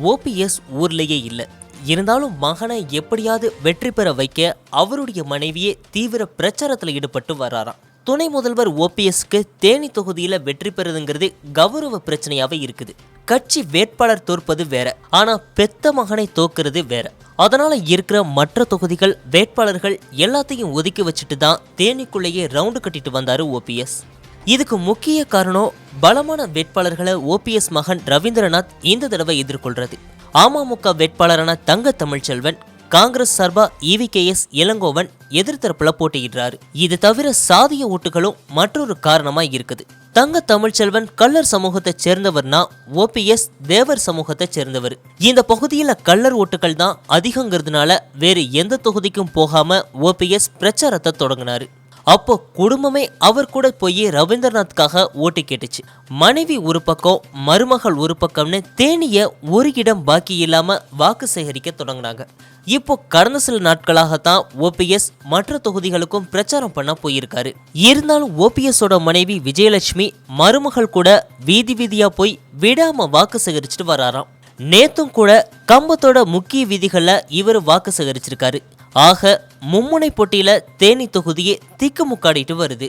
OPS ஊர்லேயே இல்லை. இருந்தாலும் மகனை எப்படியாவது வெற்றி பெற வைக்க அவருடைய மனைவியே தீவிர பிரச்சாரத்தில் ஈடுபட்டு வராராம். துணை முதல்வர் ஓபிஎஸ்க்கு தேனி தொகுதியில் வெற்றி பெறுதுங்கிறது கௌரவ பிரச்சனையாகவே இருக்குது. கட்சி வேட்பாளர் தோற்பது வேற ஆனால் பெத்த மகனை தோக்குறது வேற. அதனால் இருக்கிற மற்ற தொகுதிகள் வேட்பாளர்கள் எல்லாத்தையும் ஒதுக்கி வச்சுட்டு தான் தேனிக்குள்ளேயே ரவுண்டு கட்டிட்டு வந்தார் ஓபிஎஸ் இதுக்கு முக்கிய காரணம் பலமான வேட்பாளர்களை ஓபிஎஸ் மகன் ரவீந்திரநாத் இந்த தடவை எதிர்கொள்றது. அமமுக வேட்பாளரான தங்க தமிழ்ச்செல்வன் காங்கிரஸ் சார்பா இவிகேஎஸ் இளங்கோவன் எதிர்த்தரப்புல போட்டியிடுறாரு. இது தவிர சாதிய ஓட்டுகளும் மற்றொரு காரணமா இருக்குது. தங்க தமிழ்ச்செல்வன் கல்லர் சமூகத்தை சேர்ந்தவர்னா ஓபிஎஸ் தேவர் சமூகத்தை சேர்ந்தவர். இந்த பகுதியில கல்லர் ஓட்டுகள் தான் அதிகங்கிறதுனால வேறு எந்த தொகுதிக்கும் போகாம ஓபிஎஸ் பிரச்சாரத்தை தொடங்கினாரு. அப்போ குடும்பமே அவர் கூட போய் ரவீந்திரநாத்காக ஓட்டு கேட்டுச்சு. மனைவி ஒரு பக்கம் மருமகள் ஒரு பக்கம்னு தேனிய ஒரு இடம் பாக்கி இல்லாம வாக்கு சேகரிக்க தொடங்கினாங்க. இப்போ கடந்த சில நாட்களாகத்தான் ஓபிஎஸ் மற்ற தொகுதிகளுக்கும் பிரச்சாரம் பண்ண போயிருக்காரு. இருந்தாலும் ஓபிஎஸோட மனைவி விஜயலட்சுமி மருமகள் கூட வீதி வீதியா போய் விடாம வாக்கு சேகரிச்சுட்டு வராராம். நேத்தும் கூட கம்பத்தோட முக்கிய வீதிகளில் இவர் வாக்கு சேகரிச்சிருக்காரு. ஆக மும்முனை போட்டியில் தேனி தொகுதியே திக்குமுக்காடிட்டு வருது.